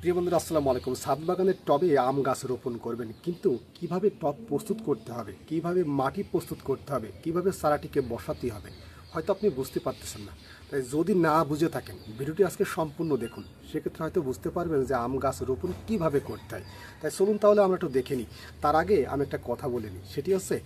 প্রিয় বন্ধুরা, আসসালামু আলাইকুম। ছাদ বাগানের টবে আম গাছ রোপণ করবেন, কিন্তু কীভাবে টব প্রস্তুত করতে হবে, কীভাবে মাটি প্রস্তুত করতে হবে, কীভাবে সারাটিকে বসাতে হবে, হয়তো আপনি বুঝতে পারতেছেন না। তাই যদি না বুঝে থাকেন, ভিডিওটি আজকে সম্পূর্ণ দেখুন। সেক্ষেত্রে হয়তো বুঝতে পারবেন যে আম গাছ রোপণ কীভাবে করতে হয়। তাই চলুন তাহলে আমরা একটু দেখে নিই। তার আগে আমি একটা কথা বলে নিই। সেটি হচ্ছে,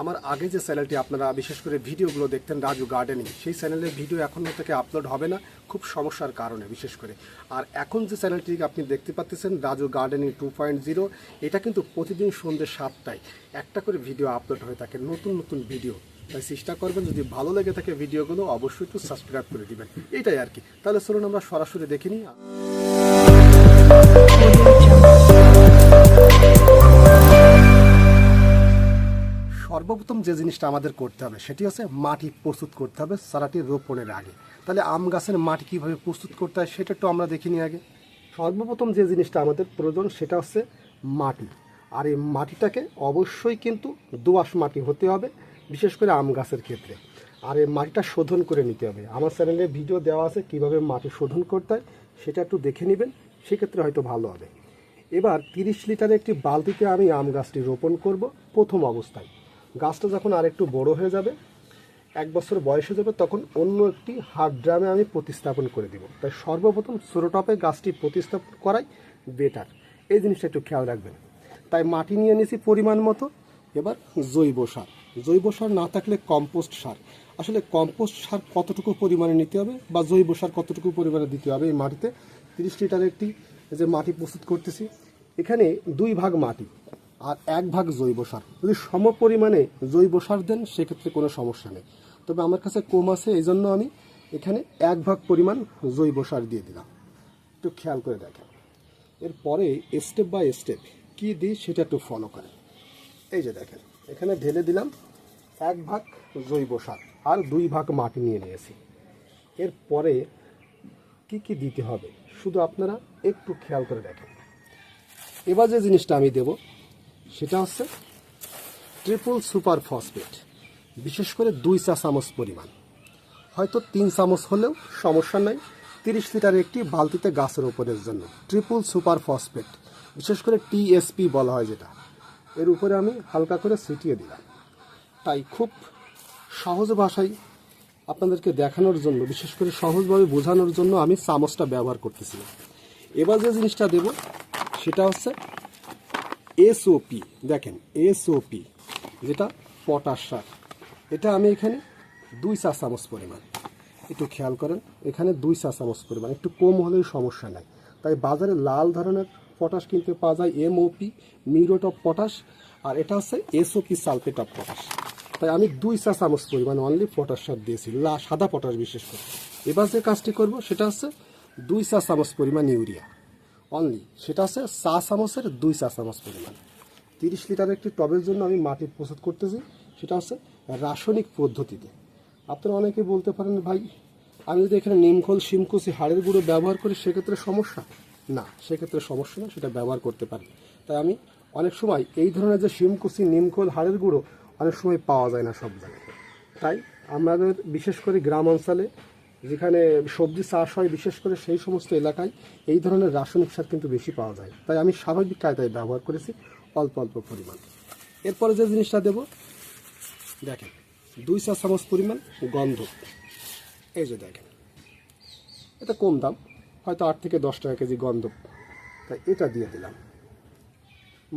আমার আগে যে চ্যানেলটি আপনারা, বিশেষ করে ভিডিওগুলো দেখতেন রাজু গার্ডেনিং, সেই চ্যানেলের ভিডিও এখন থেকে আপলোড হবে না, খুব সমস্যার কারণে বিশেষ করে। আর এখন যে চ্যানেলটি আপনি দেখতে পাচ্ছেন, Raju gardening two point zero, এটা কিন্তু প্রতিদিন সন্ধ্যে সাতটায় একটা করে ভিডিও আপলোড হয়ে থাকে, নতুন নতুন ভিডিও। তাই চেষ্টা করবেন যদি ভালো লেগে থাকে ভিডিওগুলো, অবশ্যই একটু সাবস্ক্রাইব করে দিবেন। এটাই আর কি। তাহলে চলুন আমরা সরাসরি দেখে নিই। সর্বপ্রথম যে জিনিসটা আমাদের করতে হবে, সেটি হচ্ছে মাটি প্রস্তুত করতে হবে চারাটি রোপণের আগে। তাহলে আম গাছের মাটি কীভাবে প্রস্তুত করতে হয় সেটা একটু আমরা দেখিনি আগে। সর্বপ্রথম যে জিনিসটা আমাদের প্রয়োজন, সেটা হচ্ছে মাটি। আর এই মাটিটাকে অবশ্যই কিন্তু দোআঁশ মাটি হতে হবে। বিশেষ করে আম গাছের ক্ষেত্রে। আর এই মাটিটা শোধন করে নিতে হবে। আমার চ্যানেলে ভিডিও দেওয়া আছে কীভাবে মাটি শোধন করতে হয়, সেটা একটু দেখে নেবেন, সেক্ষেত্রে হয়তো ভালো হবে। এবার তিরিশ লিটারের একটি বালতিতে আমি আম গাছটি রোপণ করব প্রথম অবস্থায়। গাছটা যখন আরেকটু বড় হয়ে যাবে, এক বছর বয়স হয়ে যাবে, তখন অন্য একটি হার্ড ড্রামে আমি প্রতিস্থাপন করে দিব। তাই সর্বপ্রথম ছোটো টপে গাছটি প্রতিস্থাপন করাই বেটার এই জিনিসটা একটু খেয়াল রাখবেন। তাই মাটি নিয়ে নিয়েছি পরিমাণ মতো। এবার জৈব সার। জৈব সার না থাকলে কম্পোস্ট সার। আসলে কম্পোস্ট সার কতটুকু পরিমাণে নিতে হবে বা জৈব সার কতটুকু পরিমাণে দিতে হবে এই মাটিতে? তিরিশ লিটার একটি যে মাটি প্রস্তুত করতেছি। এখানে দুই ভাগ মাটি আর এক ভাগ জৈব সার। যদি সম পরিমাণে জৈব সার দেন, সেক্ষেত্রে কোনো সমস্যা নেই। তবে আমার কাছে কম আছে এই জন্য আমি এখানে এক ভাগ পরিমাণ জৈব সার দিয়ে দিলাম। একটু খেয়াল করে দেখেন। এরপরে স্টেপ বাই স্টেপ কী দিই সেটা একটু ফলো করেন। এই যে দেখেন, এখানে ঢেলে দিলাম। এক ভাগ জৈব সার আর দুই ভাগ মাটি নিয়ে নিয়েছি। এরপরে কি কি দিতে হবে শুধু আপনারা একটু খেয়াল করে দেখেন। এবার যে জিনিসটা আমি দেব, সেটা হচ্ছে ট্রিপল সুপার ফসফেট, বিশেষ করে দুই চা চামচ পরিমাণ। হয়তো তিন চামচ হলেও সমস্যা নাই, তিরিশ লিটার একটি বালতিতে গাছের ওপরের জন্য। ট্রিপল সুপার ফসফেট, বিশেষ করে টিএসপি বলা হয় যেটা। এর উপরে আমি হালকা করে ছিটিয়ে দিলাম। তাই খুব সহজ ভাষায় আপনাদেরকে দেখানোর জন্য, বিশেষ করে সহজভাবে বোঝানোর জন্য আমি চামচটা ব্যবহার করতেছিলাম। এবার যে জিনিসটা দেব, সেটা হচ্ছে এসওপি দেখেন এসওপি যেটা পটাশ সার। এটা আমি এখানে দুই চা চামচ পরিমাণ। একটু খেয়াল করেন, এখানে দুই চা চামচ পরিমাণ। একটু কম হলেও সমস্যা নাই। তাই বাজারে লাল ধরনের পটাশ কিনতে পাওয়া যায় এমওপি মিরোট অফ পটাশ, আর এটা হচ্ছে এসওপি সালফেট অফ পটাশ। তাই আমি দুই চা চামচ পরিমাণ অনলি পটাশ সার দিয়েছি, লা, সাদা পটাশ বিশেষ করে। এবার যে কাজটি করব, সেটা হচ্ছে দুই চা চামচ পরিমাণ ইউরিয়া। অনলি সেটা হচ্ছে চা চামচের দুই চা চামচ পরিমাণ। তিরিশ লিটার একটি টবের জন্য আমি মাটি প্রস্তুত করতেছি, সেটা হচ্ছে রাসায়নিক পদ্ধতিতে। আপনারা অনেকে বলতে পারেন, ভাই, আমি যদি এখানে নিমখোল শিমকুচি হাড়ের গুঁড়ো ব্যবহার করি, সেক্ষেত্রে সমস্যা? না, সেক্ষেত্রে সমস্যা না, সেটা ব্যবহার করতে পারি। তাই আমি অনেক সময় এই ধরনের যে শিমকুচি নিমখোল, হাড়ের গুঁড়ো অনেক সময় পাওয়া যায় না সব জায়গায়। তাই আমাদের বিশেষ করে গ্রাম অঞ্চলে যেখানে সবজি চাষ হয়, বিশেষ করে সেই সমস্ত এলাকায় এই ধরনের রাসায়নিক সার কিন্তু বেশি পাওয়া যায়। তাই আমি স্বাভাবিক কায়দায় ব্যবহার করেছি অল্প অল্প পরিমাণ। এরপরে যে জিনিসটা দেব, দেখেন, দুই চা চামচ পরিমাণ গন্ধ। এই যে দেখেন, এটা কম দাম, হয়তো আট থেকে দশ টাকা কেজি গন্ধ। তাই এটা দিয়ে দিলাম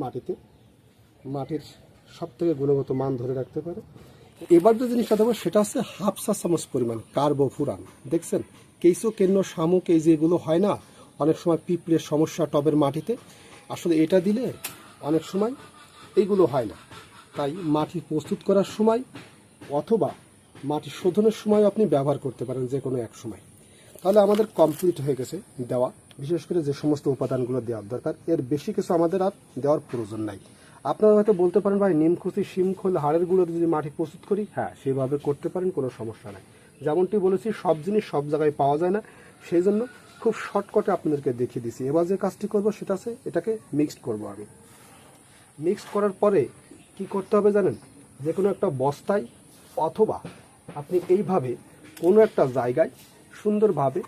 মাটিতে। মাটির সব থেকে গুণগত মান ধরে রাখতে পারে। এবার যে জিনিসটা দেবো সেটা হচ্ছে হাফ চা চামচ পরিমাণ, কার্বোফুরান। দেখছেন? কেইসো, কেন্ন শামুক এই যেগুলো হয় না। অনেক সময় পিঁপড়ের সমস্যা টবের মাটিতে। আসলে এটা দিলে অনেক সময় এইগুলো হয় না। তাই মাটি প্রস্তুত করার সময় অথবা মাটি শোধনের সময় আপনি ব্যবহার করতে পারেন যে কোনো এক সময়। তাহলে আমাদের কমপ্লিট হয়ে গেছে দেওয়া। বিশেষ করে যে সমস্ত উপাদানগুলো দেওয়ার দরকার, এর বেশি কিছু আমাদের আর দেওয়ার প্রয়োজন নাই। আপনারা হয়তো বলতে পারেন, ভাই, নিমখুশি শিমখোল হাড়ের গুঁড়ো যদি মাটি প্রস্তুত করি হ্যাঁ সেভাবে করতে পারেন, কোনো সমস্যা নাই। যেমনটি বলেছি, সব জিনিস সব জায়গায় পাওয়া যায় না। সেই জন্য খুব শর্টকটে আপনাদেরকে দেখিয়ে দিছি। এবার যে কাজটি করব সেটা আছে এটাকে মিক্সড করব আমি। মিক্সড করার পরে কি করতে হবে জানেন? যে কোনো একটা বস্তায় অথবা আপনি এইভাবে কোনো একটা জায়গায় সুন্দরভাবে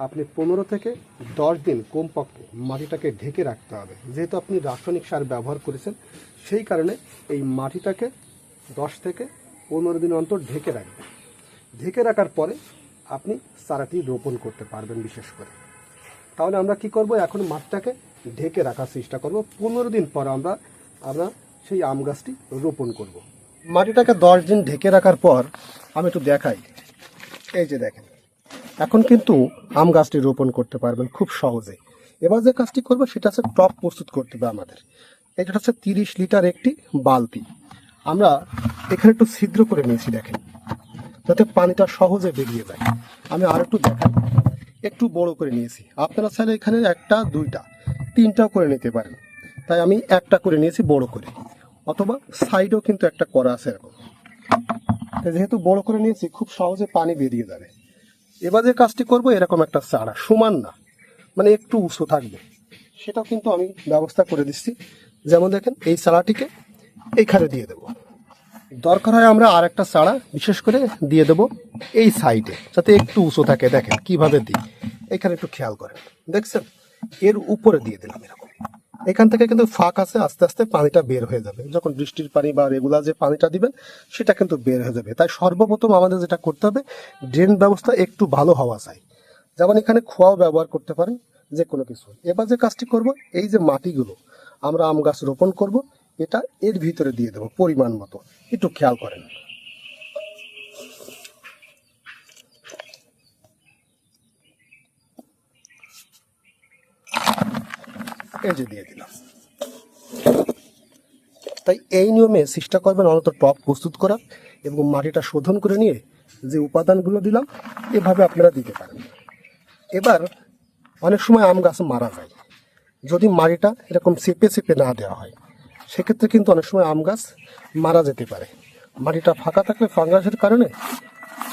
আপনি পনেরো থেকে দশ দিন কমপক্ষে মাটিটাকে ঢেকে রাখতে হবে। যেহেতু আপনি রাসায়নিক সার ব্যবহার করেছেন, সেই কারণে এই মাটিটাকে দশ থেকে পনেরো দিন অন্তর ঢেকে রাখবেন। ঢেকে রাখার পরে আপনি চারাটি রোপণ করতে পারবেন বিশেষ করে। তাহলে আমরা কি করব? এখন মাঠটাকে ঢেকে রাখার চেষ্টা করব। পনেরো দিন পর আমরা আমরা সেই আম গাছটি রোপণ করব। মাটিটাকে দশ দিন ঢেকে রাখার পর আমি একটু দেখাই। এই যে দেখেন। এখন কিন্তু আম গাছটি রোপণ করতে পারবেন খুব সহজে। এবার যে কাজটি করব, সেটা হচ্ছে টপ প্রস্তুত করতে হবে আমাদের। এটা হচ্ছে তিরিশ লিটার একটি বালতি। আমরা এখানে একটু ছিদ্র করে নিয়েছি, দেখেন। যাতে পানিটা সহজে বেরিয়ে যায়। আমি আর একটু দেখাই। একটু বড় করে নিয়েছি। আপনারা চাইলে এখানে একটা, দুইটা, তিনটাও করে নিতে পারেন। তাই আমি একটা করে নিয়েছি বড় করে। অথবা সাইডেও কিন্তু একটা করা আছে এরকম। যেহেতু বড় করে নিয়েছি, খুব সহজে পানি বেরিয়ে যাবে। এবার যে কাজটি করব এরকম একটা চারা, সমান না মানে একটু উঁচু থাকবে। সেটাও কিন্তু আমি ব্যবস্থা করে দিচ্ছি। যেমন দেখেন, এই চারাটিকে এইখানে দিয়ে দেবো। দরকার হয় আমরা আর একটা চারা, বিশেষ করে দিয়ে দেবো এই সাইডে, যাতে একটু উঁচু থাকে। দেখেন, কীভাবে দিই। এখানে একটু খেয়াল করেন। দেখছেন? এর উপরে দিয়ে দিলাম এরকম। এখান থেকে কিন্তু ফাঁক আছে, আস্তে আস্তে পানিটা বের হয়ে যাবে। যখন বৃষ্টির পানি বা রেগুলার যে পানিটা দিবেন, সেটা কিন্তু বের হয়ে যাবে। তাই সর্বপ্রথম আমাদের যেটা করতে হবে, ড্রেন ব্যবস্থা একটু ভালো হওয়া চাই। যেমন এখানে খোয়াও ব্যবহার করতে পারেন যে কোনো কিছু। এবার যে কাজটি করব, এই যে মাটিগুলো, আমরা আম গাছ রোপণ করব, এটা এর ভিতরে দিয়ে দেবো, পরিমাণ মতো। একটু খেয়াল করেন। যে দিয়ে দিলাম। তাই এই নিয়মে চেষ্টা করবেন অন্তত টপ প্রস্তুত করার এবং মাটিটা শোধন করে নিয়ে যে উপাদানগুলো দিলাম, এভাবে আপনারা দিতে পারেন। এবার অনেক সময় আম গাছ মারা যায়। যদি মাটিটা এরকম চেপে চেপে না দেওয়া হয়, সেক্ষেত্রে কিন্তু অনেক সময় আম গাছ মারা যেতে পারে। মাটিটা ফাঁকা থাকলে ফাঙ্গাসের কারণে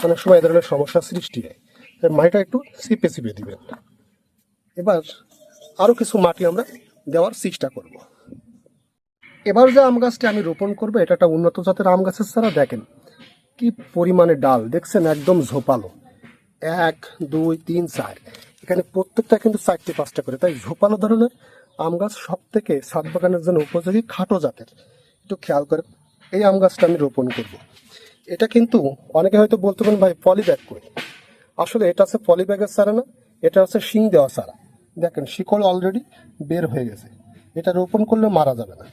অনেক সময় এ ধরনের সমস্যার সৃষ্টি হয়। তাই মাটিটা একটু চিপে চিপে দিবেন। এবার আরও কিছু মাটি আমরা দেওয়ার চেষ্টা করব। এবার যে আম গাছটি আমি রোপণ করব, এটা একটা উন্নত জাতের আম গাছের ছাড়া দেখেন, কি পরিমাণে ডাল, দেখছেন? একদম ঝোপালো। এক, দুই, তিন, চার। এখানে প্রত্যেকটা কিন্তু চারটে, পাঁচটা করে। তাই ঝোপালো ধরনের আম গাছ সব থেকে ছাদ বাগানের জন্য উপযোগী খাটো জাতের। একটু খেয়াল করে এই আম গাছটা আমি রোপণ করব। এটা কিন্তু অনেকে হয়তো বলতে পারেন, ভাই পলি ব্যাগ করি আসলে এটা হচ্ছে পলি ব্যাগের চারা না, এটা হচ্ছে শিং দেওয়া চারা। দেখেন, শিকড় অলরেডি বের হয়ে গেছে। এটা রোপণ করলে মারা যাবে না।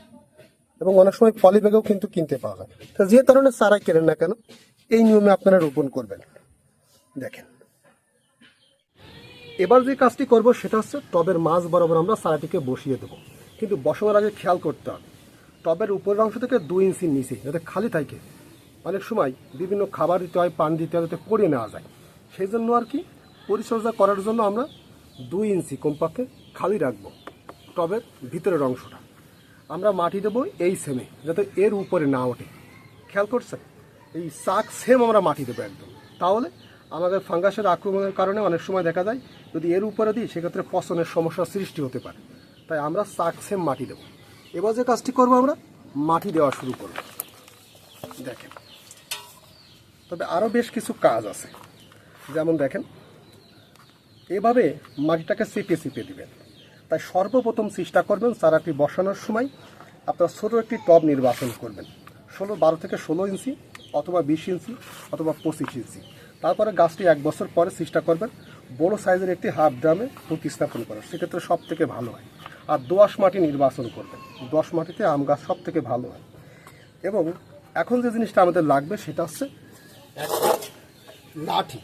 এবং অনেক সময় পলি ব্যাগেও কিন্তু কিনতে পাওয়া যায়। তো যে ধরনের চারা কেনেন না কেন, এই নিয়মে আপনারা রোপণ করবেন। দেখেন। এবার যে কাজটি করব সেটা হচ্ছে টবের মাছ বরাবর আমরা চারাটিকে বসিয়ে দেবো। কিন্তু বসানোর আগে খেয়াল করতে হবে। টবের উপরের অংশ থেকে দুই ইঞ্চির নিচে, যাতে খালি থাকে। অনেক সময় বিভিন্ন খাবার দিতে হয়, পানি দিতে হয়, যাতে পড়ে নেওয়া যায়। সেই জন্য আর কি পরিচর্যা করার জন্য আমরা দুই ইঞ্চি কমপক্ষে খালি রাখব। টবের ভিতরের অংশটা। আমরা মাটি দেবো এই সেমে, যাতে এর উপরে না ওঠে। খেয়াল করছেন? এই শাক সেম আমরা মাটি দেবো একদম। তাহলে আমাদের ফাঙ্গাসের আক্রমণের কারণে অনেক সময় দেখা যায়, যদি এর উপরে দিই, সেক্ষেত্রে পচনের সমস্যার সৃষ্টি হতে পারে। তাই আমরা শাক সেম মাটি দেবো। এবার যে কাজটি করব আমরা, মাটি দেওয়া শুরু করব। দেখেন। তবে আরও বেশ কিছু কাজ আছে। যেমন দেখেন এভাবে মাটিটাকে চেপে চেপে দিবেন। তাই সর্বপ্রথম চেষ্টা করবেন চারাটি বসানোর সময় আপনারা ছোটো একটি টব নির্বাচন করবেন। ষোলো, বারো থেকে ষোলো ইঞ্চি অথবা বিশ ইঞ্চি অথবা পঁচিশ ইঞ্চি। তারপরে গাছটি এক বছর পরে চেষ্টা করবেন বড় সাইজের একটি হাফ ড্রামে প্রতিস্থাপন করার। সেক্ষেত্রে সব থেকে ভালো হয়। আর দোআঁশ মাটি নির্বাচন করবেন। দোআঁশ মাটিতে আম গাছ সব থেকে ভালো হয়। এবং এখন যে জিনিসটা আমাদের লাগবে সেটা হচ্ছে লাঠি।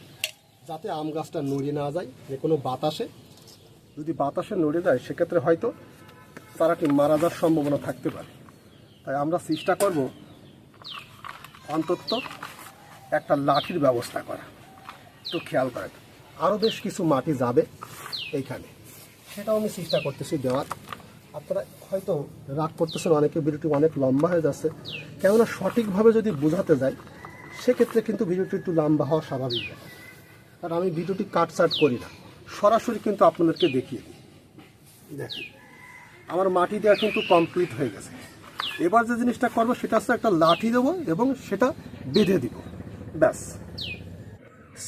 যাতে আম গাছটা নড়িয়ে না যায়, যে কোনো বাতাসে। যদি বাতাসে নড়ে যায়, সেক্ষেত্রে হয়তো চারাটি মারা যাওয়ার সম্ভাবনা থাকতে পারে। তাই আমরা চেষ্টা করব অন্তত একটা লাঠির ব্যবস্থা করা। একটু খেয়াল করেন। আরও বেশ কিছু মাটি যাবে এইখানে। সেটাও আমি চেষ্টা করতেছি দেওয়ার। আপনারা হয়তো রাগ করতেছেন, অনেকে ভিডিওটি অনেক লম্বা হয়ে যাচ্ছে। কেননা সঠিকভাবে যদি বোঝাতে যাই, সেক্ষেত্রে কিন্তু ভিডিওটি একটু লম্বা হওয়া স্বাভাবিক ব্যাপার। আর আমি ভিডিওটি কাটসাট করি না। সরাসরি কিন্তু আপনাদেরকে দেখিয়ে দিই। দেখেন, আমার মাটি দেওয়া কিন্তু কমপ্লিট হয়ে গেছে। এবার যে জিনিসটা করব, সেটা হচ্ছে একটা লাঠি দেবো এবং সেটা বেঁধে দিব। ব্যাস।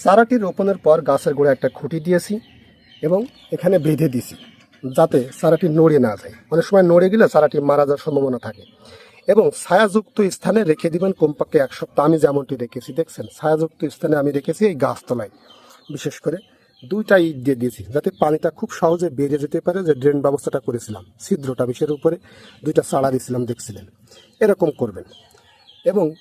চারাটি রোপণের পর গাছের গোড়ায় একটা খুঁটি দিয়েছি এবং এখানে বেঁধে দিছি যাতে সারাটি নড়ে না যায়। অনেক সময় নড়ে গেলে চারাটি মারা যাওয়ার সম্ভাবনা থাকে। এবং ছায়াযুক্ত স্থানে রেখে দিবেন কমপক্ষে এক সপ্তাহ। আমি যেমনটি রেখেছি দেখছেন? ছায়াযুক্ত স্থানে আমি রেখেছি এই গাছতলায়। বিশেষ করে দুইটা ইট দিয়ে দিয়েছি, যাতে পানিটা খুব সহজে বেরিয়ে যেতে পারে যে ড্রেন ব্যবস্থাটা করেছিলাম। ছিদ্রটা বিষের উপরে দুইটা চাড়া দিয়েছিলাম, দেখছিলেন। এরকম করবেন। এবং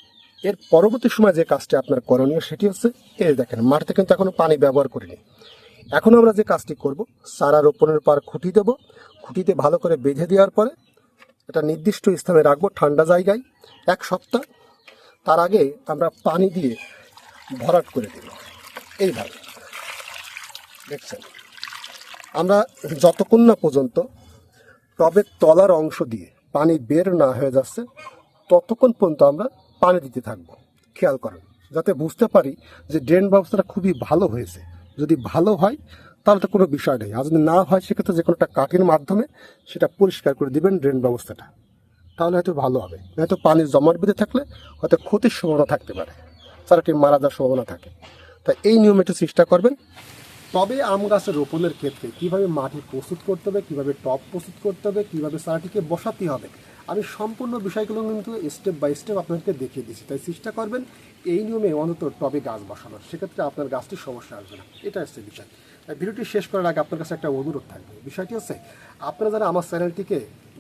এর পরবর্তী সময় যে কাজটি আপনার করণীয় সেটি হচ্ছে, এই দেখেন, মাটিতে কিন্তু এখনও পানি ব্যবহার করিনি। এখন আমরা যে কাজটি করব চারা রোপণের পর খুঁটি দেব। খুঁটিতে ভালো করে বেঁধে দেওয়ার পরে এটা নির্দিষ্ট স্থানে রাখব ঠান্ডা জায়গায় এক সপ্তাহ। তার আগে আমরা পানি দিয়ে ভরাট করে দেব। এইভাবে। দেখছেন? আমরা যতক্ষণ না পর্যন্ত টবের তলার অংশ দিয়ে পানি বের না হয়ে যাচ্ছে, ততক্ষণ পর্যন্ত আমরা পানি দিতে থাকব। খেয়াল করেন, যাতে বুঝতে পারি যে ড্রেন ব্যবস্থাটা খুবই ভালো হয়েছে। যদি ভালো হয়, তাহলে তো কোনো বিষয় নেই। আর যদি না হয়, সেক্ষেত্রে যে কোনো একটা কাঠির মাধ্যমে সেটা পরিষ্কার করে দিবেন ড্রেন ব্যবস্থাটা। তাহলে হয়তো ভালো হবে। হয়তো পানি জমাট বেঁধে থাকলে হয়তো ক্ষতির সম্ভাবনা থাকতে পারে। চারাটি মারা যাওয়ার সম্ভাবনা থাকে। তাই এই নিয়মে একটু চেষ্টা করবেন। তবে আম গাছের রোপণের ক্ষেত্রে কীভাবে মাটি প্রস্তুত করতে হবে, কীভাবে টব প্রস্তুত করতে হবে, কীভাবে চারাটিকে বসাতে হবে, আমি সম্পূর্ণ বিষয়গুলো কিন্তু স্টেপ বাই স্টেপ আপনাদেরকে দেখিয়ে দিচ্ছি। তাই চেষ্টা করবেন এই নিয়মে অন্তত টবে গাছ বসানোর। সেক্ষেত্রে আপনার গাছটির সমস্যা আসবে না। এটা হচ্ছে বিষয়। তাই ভিডিওটি শেষ করার আগে আপনার কাছে একটা অনুরোধ থাকবে। বিষয়টি হচ্ছে, আপনারা যারা আমার চ্যানেলটিকে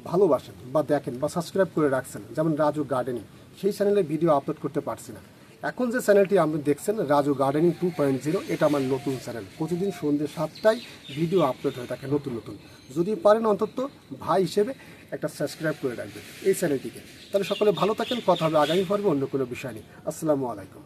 ভালোবাসেন বা দেখেন বা সাবস্ক্রাইব করে রাখছেন, যেমন রাজু গার্ডেনিং, সেই চ্যানেলে ভিডিও আপলোড করতে পারছি না। এখন যে চ্যানেলটি আপনি দেখছেন, Raju gardening two point zero, এটা আমার নতুন চ্যানেল। প্রতিদিন সন্ধ্যে সাতটায় ভিডিও আপলোড হয়ে থাকে নতুন নতুন। যদি পারেন অন্তত ভাই হিসেবে একটা সাবস্ক্রাইব করে রাখবেন এই চ্যানেলটিকে। তাহলে সকলে ভালো থাকেন, কথা হবে আগামী পর্বে অন্য কোনো বিষয় নেই আসসালামু আলাইকুম।